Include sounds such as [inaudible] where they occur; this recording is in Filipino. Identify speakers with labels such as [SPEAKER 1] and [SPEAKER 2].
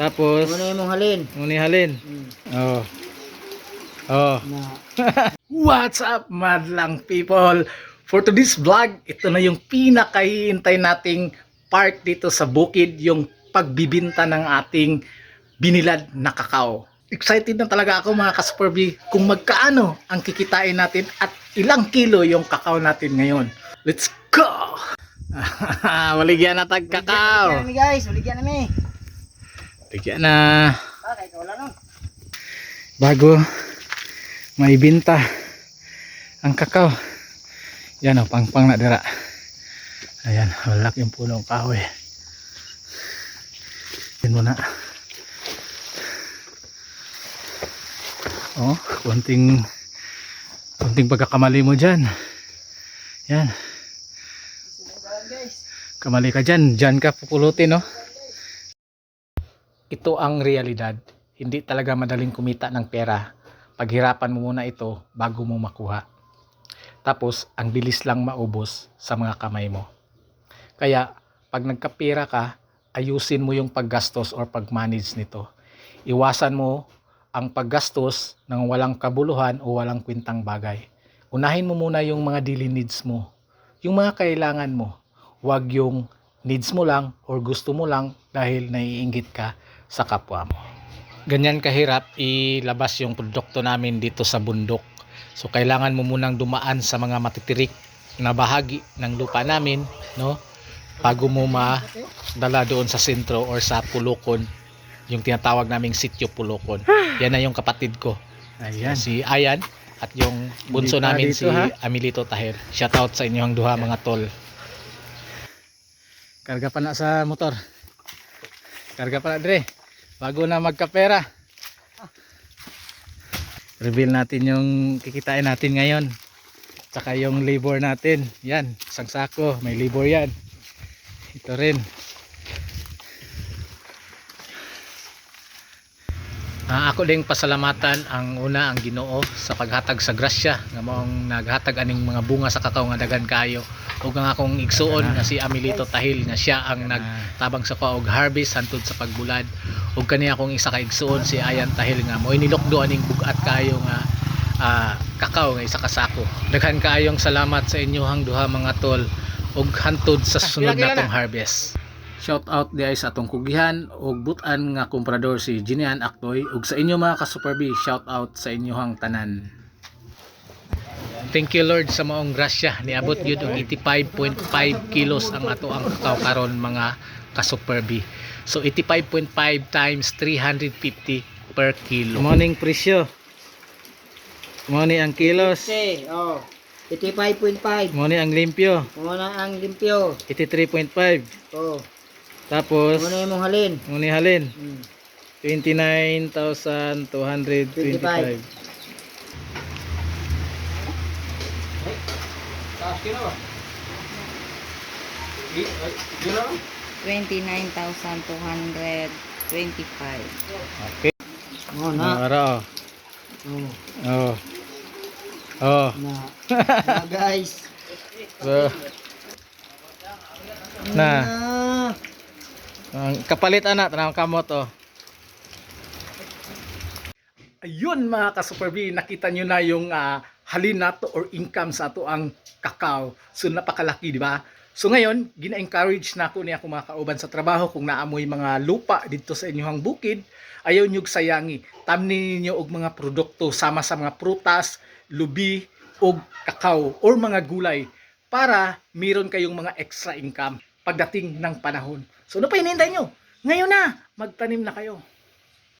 [SPEAKER 1] Tapos,
[SPEAKER 2] Muna yung mong halin.
[SPEAKER 1] muni halin.
[SPEAKER 2] Hmm.
[SPEAKER 1] Oh. Oh.
[SPEAKER 2] Na. [laughs]
[SPEAKER 1] What's up, madlang people? For today's vlog, ito na yung pinakahihintay nating part dito sa bukid, yung pagbibinta ng ating binilad na kakao. Excited na talaga ako mga ka-Super kung magkaano ang kikitain natin at ilang kilo yung kakao natin ngayon. Let's go! [laughs] Waligyan na tag kakao.
[SPEAKER 2] namin guys. Uligyan namin.
[SPEAKER 1] Waligyan na.
[SPEAKER 2] Ah, wala nun.
[SPEAKER 1] bago maibinta ang kakao. Yan o, pangpang na dira. Ayan, walak yung punong kahoy. Yan mo na. Oh, konting konting pagkakamali mo dyan. Yan, kamali ka dyan. Dyan ka pupulutin, no? Ito ang realidad. Hindi talaga madaling kumita ng pera. Paghirapan mo muna ito bago mo makuha. Tapos, ang bilis lang maubos sa mga kamay mo. Kaya, pag nagkapera ka, ayusin mo yung paggastos or pagmanage nito. Iwasan mo ang paggastos ng walang kabuluhan o walang kwintang bagay. Unahin mo muna yung mga daily needs mo. Yung mga kailangan mo. Huwag yung needs mo lang or gusto mo lang dahil naiinggit ka sa kapwa mo. Ganyan kahirap ilabas yung produkto namin dito sa bundok. So kailangan mo munang dumaan sa mga matitirik na bahagi ng lupa namin, no? Bago mo madala doon sa sentro or sa Pulukon, yung tinatawag naming sitio Pulukon. [sighs] Yan na yung kapatid ko.
[SPEAKER 3] Ayan.
[SPEAKER 1] Si Ayan at yung bunso namin
[SPEAKER 3] dito,
[SPEAKER 1] si
[SPEAKER 3] ha?
[SPEAKER 1] Amilito Tahir. Shout out sa inyong duha mga tol.
[SPEAKER 3] Karga pa na sa motor. Karga pa na dire. Bago na magkapera. Reveal natin yung kikitain natin ngayon. Tsaka yung labor natin. Yan, isang sako. May labor yan. Ito rin.
[SPEAKER 1] Ah, ako ding pasalamatan ang una ang Ginoo sa paghatag sa grasya nga maong naghatag aning mga bunga sa kakao nga daghan kayo ug ang akong igsuon nga si Amilito Tahil nga siya ang nagtabang sa og harvest hantod sa pagbulad. Ug kani akong isa ka igsuon si Ayan Tahil nga mo'y nilokdo aning bugat kayo nga ah, kakao nga isa ka sako. Daghan kaayong salamat sa inyohang duha mga tol. Ug hantod sa sunod
[SPEAKER 3] pila- pila
[SPEAKER 1] natong harvest Shout out diay sa atong kugihan ug butan nga komprador si Jinian Aktoy ug sa inyo mga ka-Super B, shout out sa inyohang tanan. Thank you Lord sa maong grasya niabot gyud og 85.5 kilos ang ato ang kakao karon mga ka-Super B. So 85.5 times 350 per kilo.
[SPEAKER 3] Morning presyo. Morning ang kilos.
[SPEAKER 2] Okay, oh. 85.5.
[SPEAKER 3] Morning ang limpyo.
[SPEAKER 2] Muna ang limpyo.
[SPEAKER 3] 83.5.
[SPEAKER 2] Oh.
[SPEAKER 3] Tapos,
[SPEAKER 2] Muna yung mong halin.
[SPEAKER 3] morning halin.
[SPEAKER 2] Hmm.
[SPEAKER 3] 29,225.
[SPEAKER 1] Okay.
[SPEAKER 2] Oh,
[SPEAKER 3] Na. Ara,
[SPEAKER 2] Oh.
[SPEAKER 3] oh. Oh.
[SPEAKER 2] Na. na guys.
[SPEAKER 3] So, [laughs] na. Ang kapalit anak, tanang kamot oh.
[SPEAKER 1] Ayun mga B, nakita nyo na yung ah, halin nato or income sa ato ang kakao. So napakalaki, di ba? So ngayon, gina-encourage na ako niya ako mga kauban sa trabaho kung naamoy mga lupa dito sa inyong bukid, ayaw nyo sayangi. Tamnin ninyo og mga produkto sama sa mga prutas, lubi, og kakao or mga gulay para meron kayong mga extra income pagdating ng panahon. So ano pa hinihintay nyo? Ngayon na, magtanim na kayo.